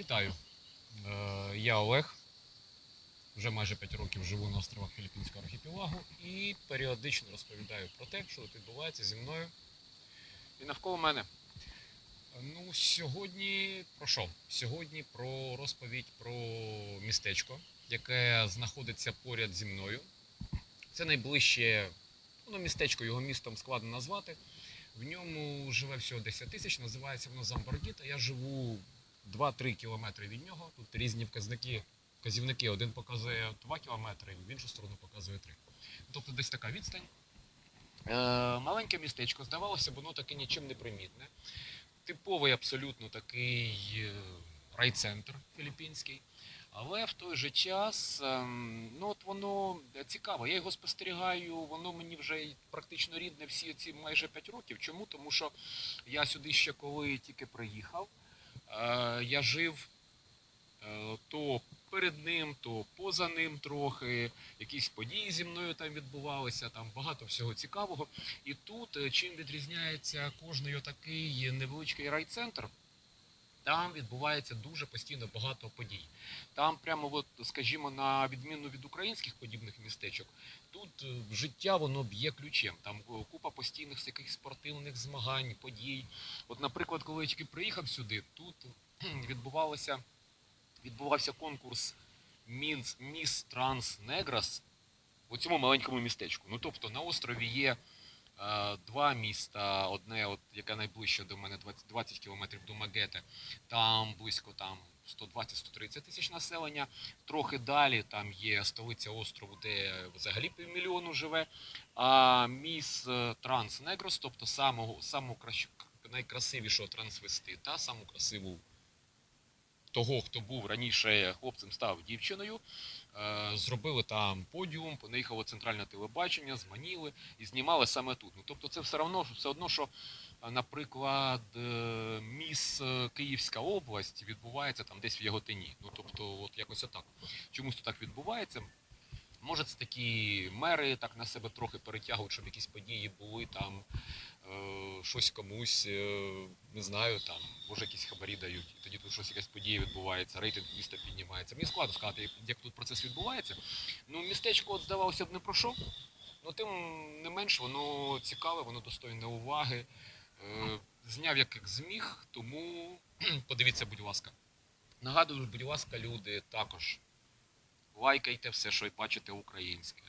Вітаю. Е, Я Олег. Вже майже 5 років живу на островах Філіппінського архіпелагу і періодично розповідаю про те, що відбувається зі мною і навколо мене. Ну, сьогодні про що? Сьогодні про розповідь про містечко, яке знаходиться поряд зі мною. Це найближче ну, містечко, його містом складно назвати. В ньому живе всього 10 тисяч, називається воно Замбордіта. Я живу 2-3 кілометри від нього. Тут різні вказники, вказівники. Один показує 2 кілометри, в іншу сторону показує 3. Тобто десь така відстань. Е, маленьке містечко, здавалося б, воно таке нічим не примітне. Типовий абсолютно такий е, райцентр філіппінський. Але в той же час, ем, ну от воно цікаво. Я його спостерігаю, воно мені вже практично рідне всі ці майже 5 років. Чому? Тому що я сюди ще коли тільки приїхав, я жив е, то перед ним, то поза ним трохи. Якісь події зі мною там відбувалися, там багато всього цікавого. І тут е, чим відрізняється кожний отакий невеличкий райцентр, там відбувається дуже постійно багато подій. Там прямо, от, скажімо, на відміну від українських подібних містечок, тут е, життя воно б'є ключем. Там е, купа постійних якихось спортивних змагань, подій. От, наприклад, коли я тільки приїхав сюди, тут відбувалося, відбувався конкурс Міс Транс Неграс у цьому маленькому містечку. Ну тобто на острові є два міста, одне, от, яке найближче до мене, 20, 20 кілометрів до Магете, там близько там 120-130 тисяч населення. Трохи далі там є столиця острову, де взагалі півмільйону живе. А міс е, Транс Негрос, тобто самого, самого найкрасивішого трансвестита, саму красиву того, хто був раніше хлопцем, став дівчиною. Е, Зробили там подіум, понаїхало центральне телебачення, зманіли і знімали саме тут. Ну тобто, це все одно, все одно, що, е, наприклад, е, міс Київська область відбувається там десь в Яготині. Ну тобто, от якось отак. Чомусь так відбувається. Може, це такі мери так на себе трохи перетягують, щоб якісь події були там, е, щось комусь, е, не знаю, там, може якісь хабарі дають, і тоді тут щось якась подія відбувається, рейтинг міста піднімається. Мені складно сказати, як- тут процес відбувається. Ну, містечко, от, здавалося б, не про що. Ну, тим не менш, воно цікаве, воно достойне уваги. Е, зняв як, як зміг, тому подивіться, будь ласка. Нагадую, будь ласка, люди також лайкайте все, що бачите українське.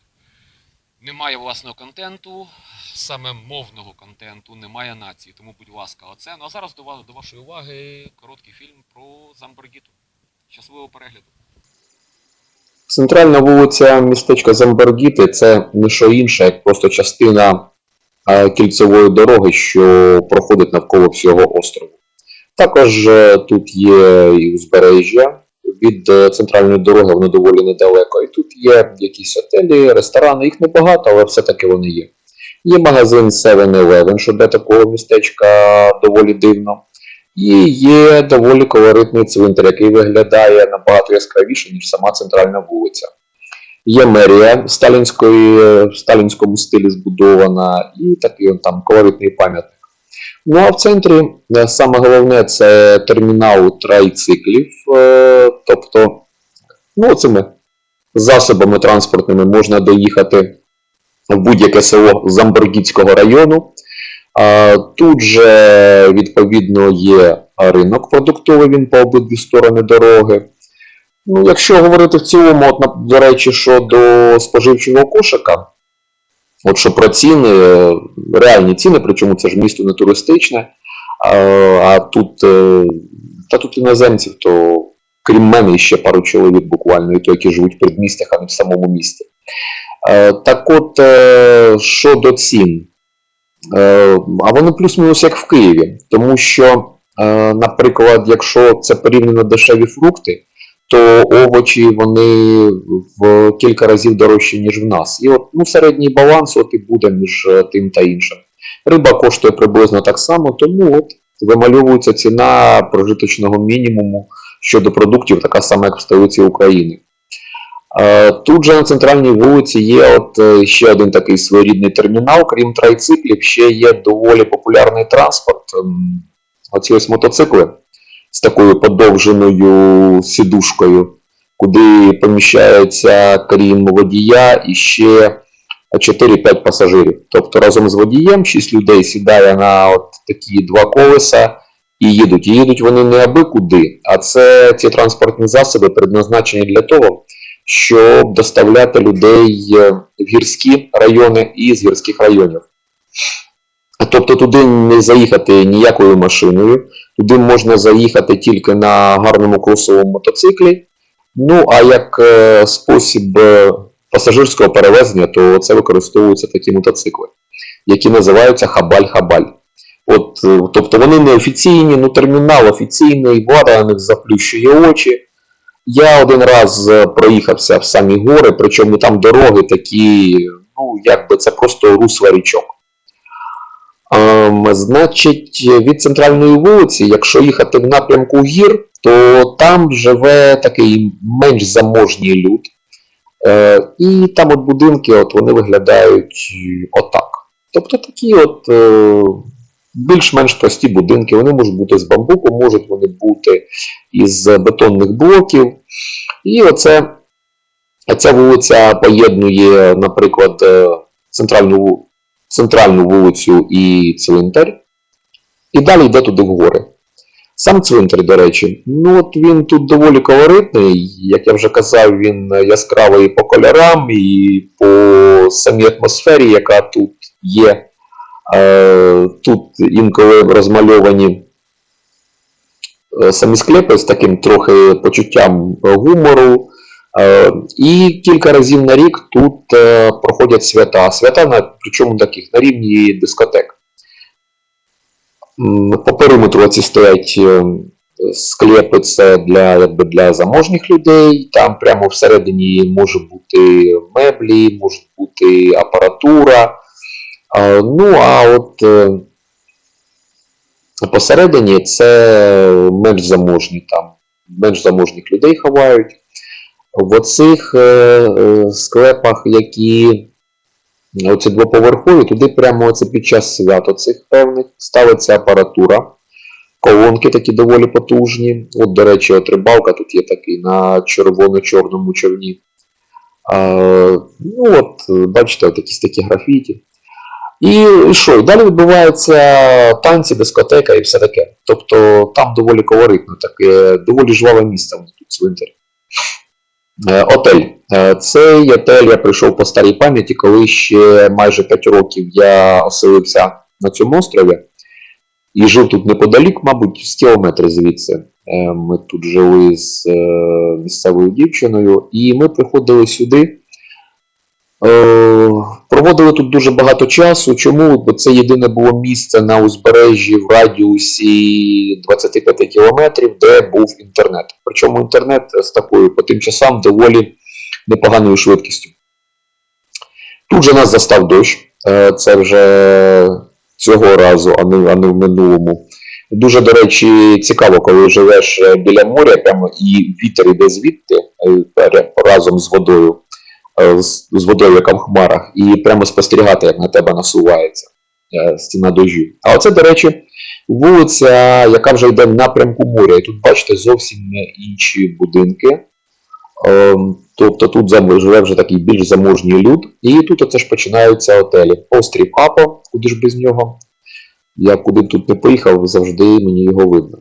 Немає власного контенту, саме мовного контенту, немає нації. Тому, будь ласка, оце. Ну а зараз до, ва- до вашої уваги короткий фільм про Замборгіту. Щасливого перегляду. Центральна вулиця містечка Замбергіти це не що інше, як просто частина е, кільцевої дороги, що проходить навколо всього острову. Також е, тут є і узбережжя від е, центральної дороги, воно доволі недалеко. І тут є якісь готелі, ресторани, їх небагато, але все-таки вони є. Є магазин 7-Eleven, що для такого містечка доволі дивно. І є доволі колоритний цвинтар, який виглядає набагато яскравіше, ніж сама центральна вулиця. Є мерія сталінської, в сталінському стилі збудована, і такий он там колоритний пам'ятник. Ну а в центрі е, саме головне це термінал трайциклів, е, тобто ну, цими засобами транспортними можна доїхати в будь-яке село Замборгітського району. Тут же, відповідно, є ринок продуктовий, він по обидві сторони дороги. Ну, якщо говорити в цілому, от, до речі, щодо споживчого кошика, от що про ціни, е, реальні ціни, причому це ж місто не туристичне, а, а тут, е, та тут іноземців, то крім мене, ще пару чоловік буквально, і то, які живуть в передмістях, а не в самому місті. Е, Так от, е, щодо цін. Е, А вони плюс-мінус як в Києві. Тому що, е, наприклад, якщо це порівняно дешеві фрукти, то овочі вони в кілька разів дорожчі, ніж в нас. І от ну, середній баланс от і буде між е, тим та іншим. Риба коштує приблизно так само, тому от вимальовується ціна прожиточного мінімуму щодо продуктів, така сама, як в столиці України. Е, Тут же на центральній вулиці є от е, ще один такий своєрідний термінал, крім трайциклів, ще є доволі популярний транспорт. Оці ось мотоцикли. З такою подовженою сідушкою, куди поміщається, крім водія, і ще 4-5 пасажирів. Тобто разом з водієм 6 людей сідає на от такі два колеса і їдуть. І їдуть вони не аби куди, а це ці транспортні засоби предназначені для того, щоб доставляти людей в гірські райони і з гірських районів. Тобто туди не заїхати ніякою машиною, туди можна заїхати тільки на гарному кросовому мотоциклі. Ну, а як е, спосіб е, пасажирського перевезення, то це використовуються такі мотоцикли, які називаються хабаль-хабаль. От, е, тобто вони не офіційні, ну термінал офіційний, влада них заплющує очі. Я один раз проїхався в самі гори, причому там дороги такі, ну, якби це просто русло річок. Ем, значить, від центральної вулиці, якщо їхати в напрямку гір, то там живе такий менш заможній люд. Е, і там от будинки от вони виглядають отак. Тобто такі от е, більш-менш прості будинки, вони можуть бути з бамбуку, можуть вони бути із бетонних блоків. І оце ця вулиця поєднує, наприклад, е, центральну, центральну вулицю і цвинтар. І далі йде туди в гори. Сам цвинтар, до речі, ну от він тут доволі колоритний, як я вже казав, він яскравий по кольорам і по самій атмосфері, яка тут є. Е, Тут інколи розмальовані е, самі склепи з таким трохи почуттям гумору. Е, І кілька разів на рік тут е, проходять свята. Свята на причому таких на рівні дискотек. По периметру ці стоять е, склепи це для, якби, для заможніх людей. Там прямо всередині може бути меблі, може бути апаратура. Ну, а от посередині це менш заможні там, менш заможних людей ховають. В оцих е, е, склепах, які оці двоповерхові, туди прямо оце під час свят оцих певних ставиться апаратура. Колонки такі доволі потужні. От, до речі, от рибалка тут є такий на червоно-чорному човні. А, ну от, бачите, от якісь такі графіті. І що? І далі відбуваються танці, дискотека і все таке. Тобто там доволі колоритно, таке, доволі жваве місце тут цвинтарі. Е, Отель. Е, Цей отель я прийшов по старій пам'яті, коли ще майже 5 років я оселився на цьому острові і жив тут неподалік, мабуть, з кілометри звідси. Е, Ми тут жили з місцевою дівчиною, і ми приходили сюди. Е, Проводили тут дуже багато часу. Чому? Бо це єдине було місце на узбережжі в радіусі 25 кілометрів, де був інтернет. Причому інтернет з такою по тим часам доволі непоганою швидкістю. Тут же нас застав дощ. Е, Це вже цього разу, а не, а не в минулому. Дуже, до речі, цікаво, коли живеш е, біля моря, прямо і вітер іде звідти разом з водою з, з водою, яка в хмарах, і прямо спостерігати, як на тебе насувається е, стіна дощу. А оце, до речі, вулиця, яка вже йде в напрямку моря. І тут бачите зовсім інші будинки. Ем, Тобто тут живе вже такий більш заможній люд. І тут оце ж починаються готелі. Острів Апо, куди ж без нього. Я куди тут не поїхав, завжди мені його видно.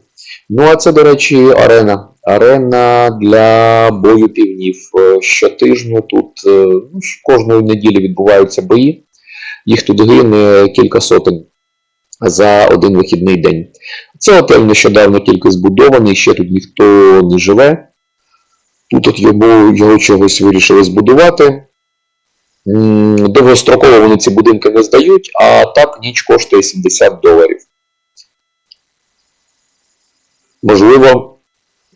Ну, а це, до речі, арена. Арена для бою півнів. Е, Щотижню тут е, ну, кожної неділі відбуваються бої. Їх тут гине кілька сотень за один вихідний день. Це готель нещодавно тільки збудований, ще тут ніхто не живе. Тут от йому, його чогось вирішили збудувати. Довгостроково вони ці будинки не здають, а так ніч коштує 70 доларів. Можливо,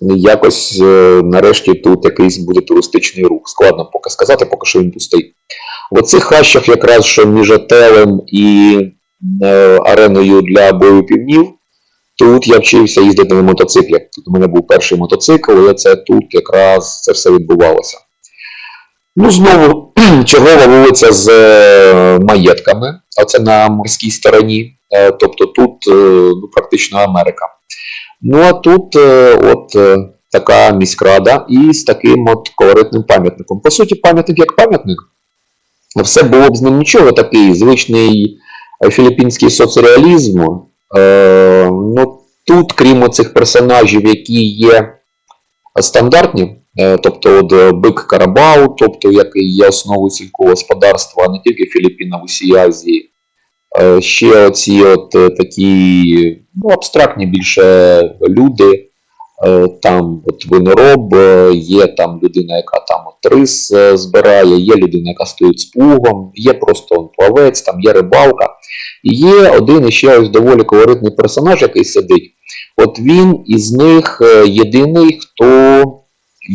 якось е, нарешті тут якийсь буде туристичний рух. Складно поки сказати, поки що він пустий. В оцих хащах, якраз що між отелем і е, ареною для бою півнів, тут я вчився їздити на мотоциклі. Тут у мене був перший мотоцикл, і це тут якраз це все відбувалося. Ну, знову чергова вулиця з е, маєтками, оце на морській стороні, тобто тут ну, практично Америка. Ну а тут е, от е, така міськрада і з таким от колоритним пам'ятником. По суті, пам'ятник як пам'ятник. Все було б з ним нічого, такий звичний е, філіппінський соцреалізм. Е, ну, тут, крім цих персонажів, які є стандартні, е, тобто от бик Карабау, тобто який є основою сільського господарства не тільки Філіппін, а в усій Азії. Е, Ще оці от е, такі ну, абстрактні більше люди. Е, Там от винороб, є там людина, яка там от рис збирає, є людина, яка стоїть з плугом, є просто плавець, там є рибалка. І є один іще ось доволі колоритний персонаж, який сидить. От він із них єдиний, хто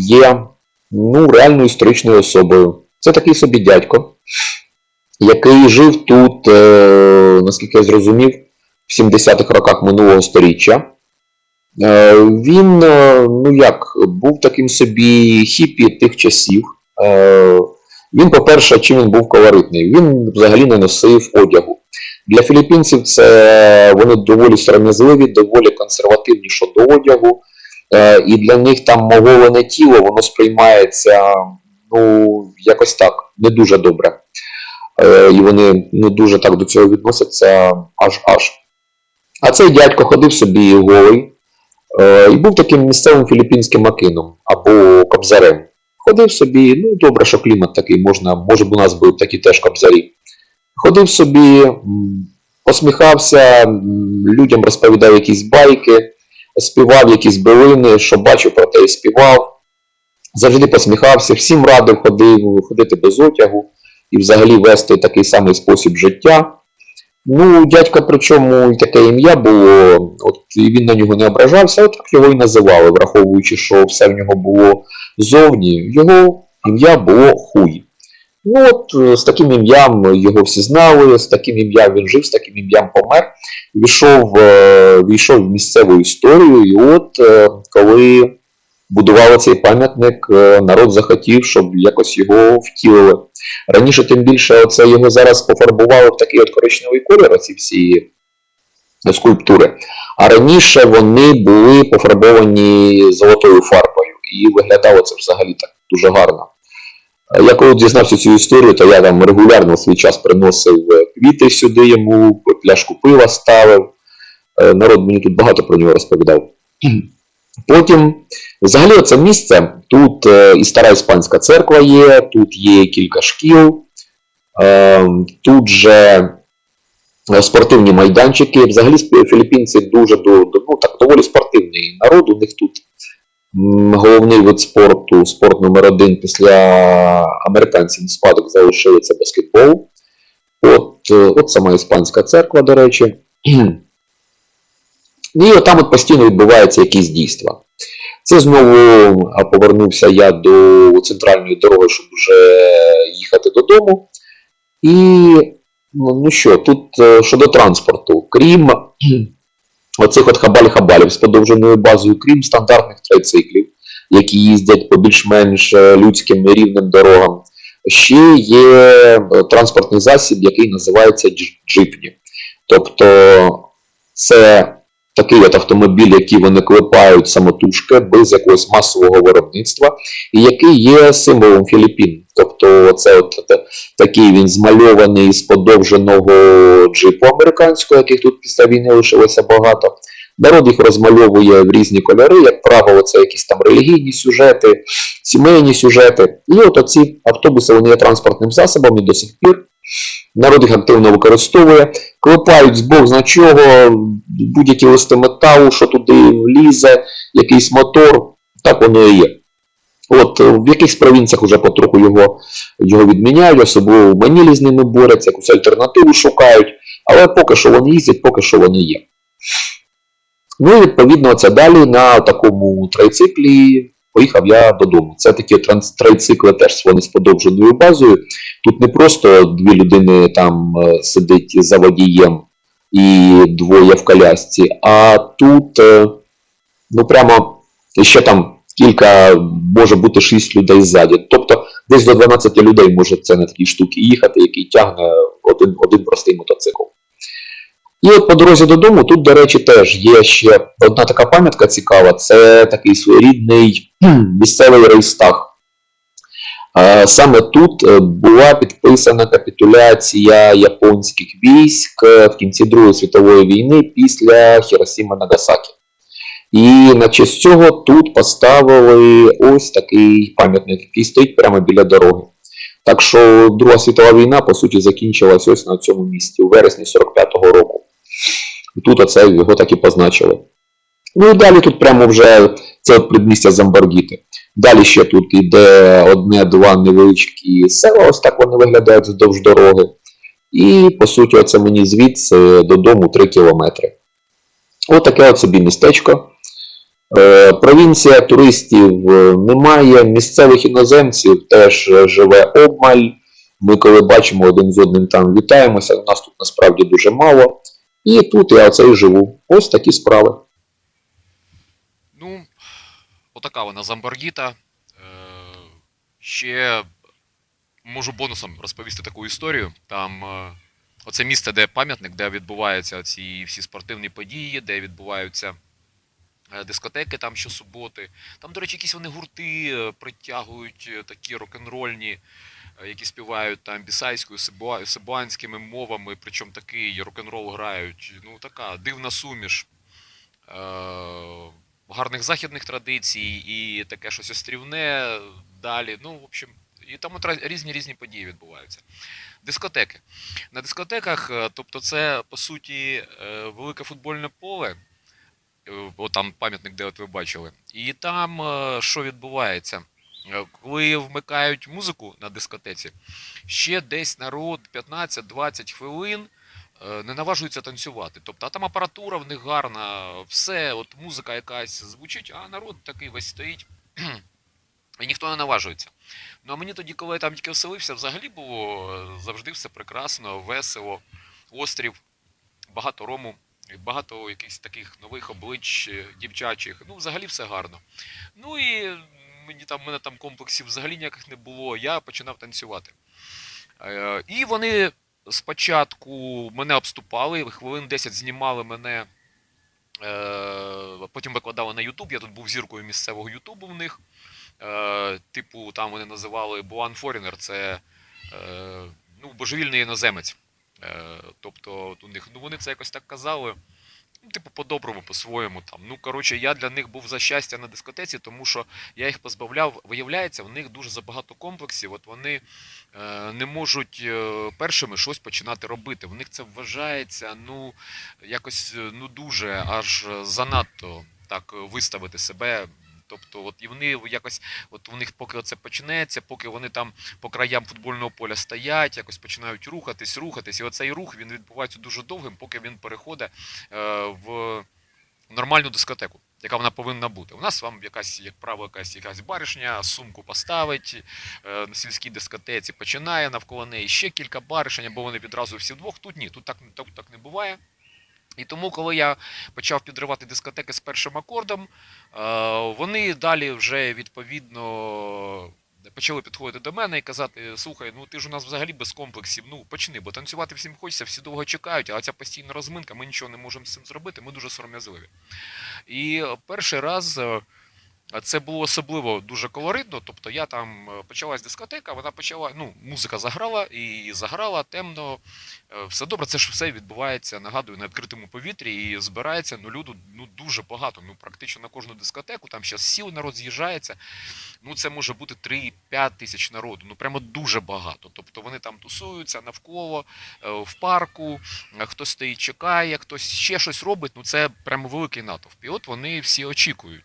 є ну, реально історичною особою. Це такий собі дядько, який жив тут, е, наскільки я зрозумів, в 70-х роках минулого сторіччя. Е, Він, е, ну як, був таким собі хіпі тих часів. Він, по-перше, чим він був колоритний? Він взагалі не носив одягу. Для філіппінців це вони доволі сором'язливі, доволі консервативні щодо одягу. І для них там оголене тіло, воно сприймається ну, якось так, не дуже добре. Е, І вони не дуже так до цього відносяться аж аж. А цей дядько ходив собі голий е, і був таким місцевим філіппінським акином або кобзарем. Ходив собі, ну добре, що клімат такий, можна, може б у нас були такі теж кобзарі. Ходив собі, посміхався, людям розповідав якісь байки, співав якісь билини, що бачив про те і співав. Завжди посміхався, всім радив ходив, ходити без одягу і взагалі вести такий самий спосіб життя. Ну, дядька, причому і таке ім'я було, от і він на нього не ображався, от так його і називали, враховуючи, що все в нього було ззовні, його ім'я було хуй. Ну от е, з таким ім'ям його всі знали, з таким ім'ям він жив, з таким ім'ям помер. Війшов, е, війшов в місцеву історію, і от е, коли будували цей пам'ятник, е, народ захотів, щоб якось його втілили. Раніше, тим більше, оце його зараз пофарбували в такий от коричневий колір, оці всі скульптури. А раніше вони були пофарбовані золотою фарбою, і виглядало це взагалі так дуже гарно. Е, Я коли дізнався цю історію, то я там регулярно свій час приносив е, квіти сюди йому, пляшку пива ставив. Е, Народ мені тут багато про нього розповідав. Потім, взагалі, це місце. Тут е, і стара іспанська церква є, тут є кілька шкіл, е, тут же е, спортивні майданчики. Взагалі філіппінці дуже ну, так, доволі спортивний народ. У них тут головний вид спорту, спорт номер один після американців спадок залишили це баскетбол. От, от сама іспанська церква, до речі. І от там от постійно відбуваються якісь дійства. Це знову повернувся я до центральної дороги, щоб вже їхати додому. І ну ну що, тут е, щодо транспорту, крім оцих от хабаль-хабалів з подовженою базою, крім стандартних трайциклів, які їздять по більш-менш е, людським рівним дорогам, ще є е, транспортний засіб, який називається джипні. Тобто це такий от автомобіль, який вони клепають самотужки без якогось масового виробництва, і який є символом Філіппін. Тобто, це от такий він змальований з подовженого джипу американського, яких тут після війни лишилося багато. Народ їх розмальовує в різні кольори, як правило, це якісь там релігійні сюжети, сімейні сюжети. І от оці автобуси вони є транспортним засобом і до сих пір. Народ їх активно використовує клепають з бог зна чого, будь-які листи металу, що туди влізе, якийсь мотор, так воно і є. От в якихось провінціях вже потроху його, його відміняють, особливо в Манілі з ними борються, якусь альтернативу шукають, але поки що вони їздять, поки що вони є. Ну і відповідно це далі на такому трайциклі поїхав я додому. Це такі трайцикли теж вони з подовженою базою. Тут не просто дві людини там е, сидить за водієм і двоє в колясці, а тут е, ну прямо ще там кілька, може бути шість людей ззаді. Тобто десь до 12 людей може це на такій штуці їхати, який тягне один, один простий мотоцикл. І от по дорозі додому тут, до речі, теж є ще одна така пам'ятка цікава. Це такий своєрідний місцевий рейстаг. Саме тут е, була підписана капітуляція японських військ е, в кінці Другої світової війни після Хіросіма Нагасакі. І на честь цього тут поставили ось такий пам'ятник, який стоїть прямо біля дороги. Так що Друга світова війна, по суті, закінчилась ось на цьому місці, у вересні 45-го року. І тут оце його так і позначили. Ну і далі тут прямо вже це предмістя Замбаргіти. Далі ще тут іде одне-два невеличкі села, ось так вони виглядають вздовж дороги. І, по суті, оце мені звідси додому 3 кілометри. Отаке от собі містечко. Е, провінція туристів е, немає, місцевих іноземців теж живе обмаль. Ми коли бачимо один з одним там вітаємося, нас тут насправді дуже мало. І тут я оце і живу. Ось такі справи. Ну, отака вона Замбаргіта. Е, ще можу бонусом розповісти таку історію. Там е, оце місце, де пам'ятник, де відбуваються ці всі спортивні події, де відбуваються е, дискотеки там щосуботи. Там, до речі, якісь вони гурти е, притягують е, такі рок-н-рольні, які співають там бісайською, сибуа- сибуанськими мовами, причому такий рок-н-рол грають. Ну, така дивна суміш. Е, гарних західних традицій і таке щось острівне далі. Ну, в общем, і там от різні різні події відбуваються. Дискотеки. На дискотеках, е, тобто, це по суті е, велике футбольне поле. е, От там пам'ятник, де от ви бачили. І там е, що відбувається? Е, Коли вмикають музику на дискотеці, ще десь народ 15-20 хвилин е, не наважуються танцювати. Тобто, а там апаратура в них гарна, все, от музика якась звучить, а народ такий весь стоїть. І ніхто не наважується. Ну а мені тоді, коли я там тільки вселився, взагалі було е, завжди все прекрасно, весело, острів, багато рому, багато якихось таких нових облич дівчачих. Ну, взагалі все гарно. Ну і мені там, мене там комплексів взагалі ніяких не було. Я починав танцювати. Е, І вони спочатку мене обступали, хвилин 10 знімали мене, е, потім викладали на Ютуб. Я тут був зіркою місцевого Ютубу в них. Е, Типу, там вони називали Буан Foreigner, це ну, божевільний іноземець. Тобто у них, ну вони це якось так казали. Типу, по-доброму, по-своєму там. Ну, коротше, я для них був за щастя на дискотеці, тому що я їх позбавляв. Виявляється, в них дуже забагато комплексів. От вони е, не можуть е, першими щось починати робити. В них це вважається, ну, якось е, ну дуже аж занадто так е, виставити себе. Тобто, от і вони якось, от у них поки це почнеться, поки вони там по краям футбольного поля стоять, якось починають рухатись, рухатись. І оцей рух він відбувається дуже довгим, поки він переходить е, в нормальну дискотеку, яка вона повинна бути. У нас вам якась, як правило, якась якась баришня сумку поставить е, на сільській дискотеці, починає навколо неї ще кілька баришень, або вони відразу всі вдвох. Тут ні, тут так, тут так не буває. І тому, коли я почав підривати дискотеки з першим акордом, е, вони далі вже відповідно почали підходити до мене і казати: слухай, ну ти ж у нас взагалі без комплексів, ну почни, бо танцювати всім хочеться, всі довго чекають, а ця постійна розминка, ми нічого не можемо з цим зробити, ми дуже сором'язливі. І перший раз. Це було особливо дуже колоритно. Тобто я там е, почалась дискотека, вона почала, ну, музика заграла і заграла темно. е, Все добре, це ж все відбувається, нагадую, на відкритому повітрі і збирається ну, люду ну, дуже багато. Ну, практично на кожну дискотеку, там зараз сіл народ з'їжджається. Ну, це може бути 3-5 тисяч народу. Ну прямо дуже багато. Тобто вони там тусуються навколо, е, в парку, хтось стоїть, чекає, хтось ще щось робить. Ну це прямо великий натовп. І от вони всі очікують.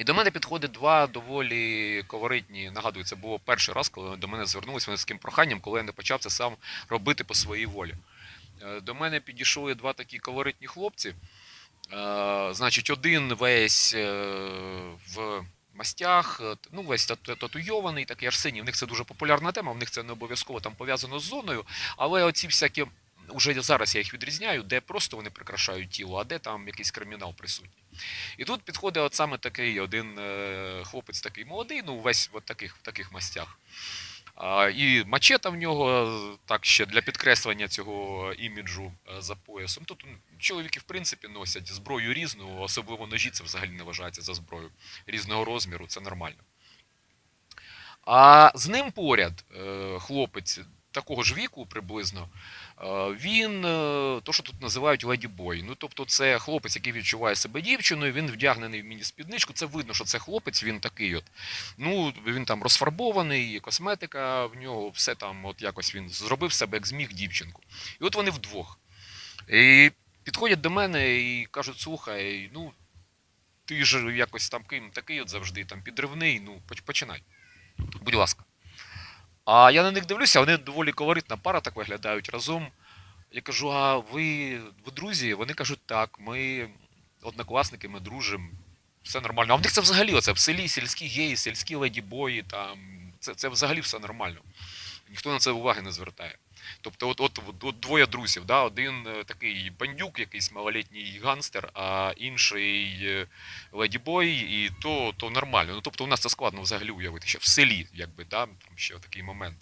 І до мене підходить два доволі колоритні. Нагадую, це було перший раз, коли до мене звернулися вони з таким проханням, коли я не почав це сам робити по своїй волі. Е, До мене підійшли два такі колоритні хлопці. Е, Значить, один весь е, в мастях, ну весь тату- татуйований, такий арсеній. В них це дуже популярна тема, в них це не обов'язково там пов'язано з зоною, але оці всякі. Уже зараз я їх відрізняю, де просто вони прикрашають тіло, а де там якийсь кримінал присутній. І тут підходить от саме такий один е, хлопець, такий молодий, ну весь в таких, в таких мастях. І мачета в нього так ще для підкреслення цього іміджу е, за поясом. Тут чоловіки, в принципі, носять зброю різну, особливо ножі, це взагалі не вважається за зброю різного розміру, це нормально. А з ним поряд е, хлопець такого ж віку приблизно. Е, Він е, то, що тут називають леді-бой. Ну, тобто, це хлопець, який відчуває себе дівчиною, він вдягнений в міні-спідничку. Це видно, що це хлопець, він такий от. Ну, він там розфарбований, косметика в нього, все там, от якось він зробив себе як зміг дівчинку. І от вони вдвох. І підходять до мене і кажуть: слухай, ну ти ж якось там ким такий от завжди, там підривний, ну починай. Будь ласка. А я на них дивлюся, вони доволі колоритна пара так виглядають разом. Я кажу: а ви, ви друзі? Вони кажуть, так, ми однокласники, ми дружимо, все нормально. А в них це взагалі оце в селі сільські геї, сільські леді-бої, там, це, це взагалі все нормально. Ніхто на це уваги не звертає. Тобто, от, от, от, двоє друзів, да? один е, такий бандюк, якийсь малолітній ганстер, а інший ледібой, і то, то нормально. Ну, тобто, у нас це складно взагалі уявити, ще в селі, якби, да? там ще такий момент.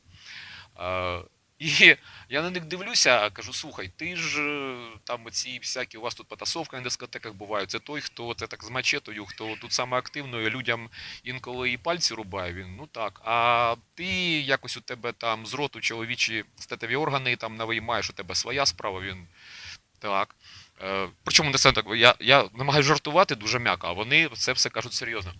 І я на них дивлюся, кажу: слухай, ти ж е, там оці всякі, у вас тут потасовка на дискотеках бувають. Це той, хто це так з мачетою, хто тут саме активно, і людям інколи і пальці рубає. Він ну так. А ти якось у тебе там з роту чоловічі статеві органи там навиймаєш, у тебе своя справа. Він так. Е, причому не це так. Я, я намагаюся жартувати дуже м'яко, а вони це все кажуть серйозно.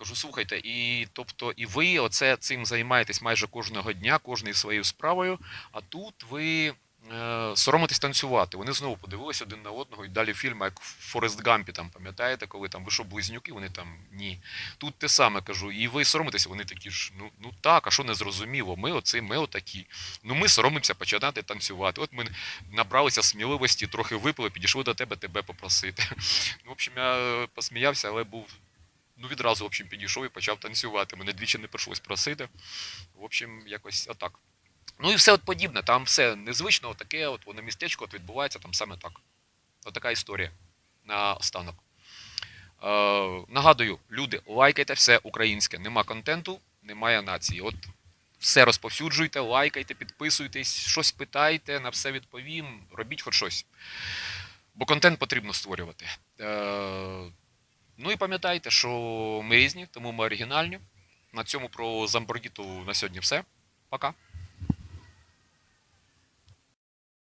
Кажу, слухайте, і тобто, і ви оце цим займаєтесь майже кожного дня, кожною своєю справою, а тут ви е, соромитесь танцювати. Вони знову подивилися один на одного і далі фільм, як в Форест Гампі, там, пам'ятаєте, коли там ви що, близнюки, вони там ні. Тут те саме кажу, і ви соромитеся, вони такі ж, ну, ну так, а що не зрозуміло? Ми оці, ми отакі. Ну ми соромимося починати танцювати. От ми набралися сміливості, трохи випили, підійшли до тебе, тебе попросити. Ну, в общем, я посміявся, але був ну відразу в общем, підійшов і почав танцювати. Мене двічі не прийшлось просити. В общем, якось отак. Ну і все от подібне. Там все незвично, таке, от воно містечко от відбувається там саме так. Отака історія на останок. Е, нагадую, люди, лайкайте все українське. Нема контенту, немає нації. От все розповсюджуйте, лайкайте, підписуйтесь, щось питайте, на все відповім, робіть хоч щось. Бо контент потрібно створювати. Е, Ну і пам'ятайте, що ми різні, тому ми оригінальні. На цьому про Замбордіту на сьогодні все. Пока.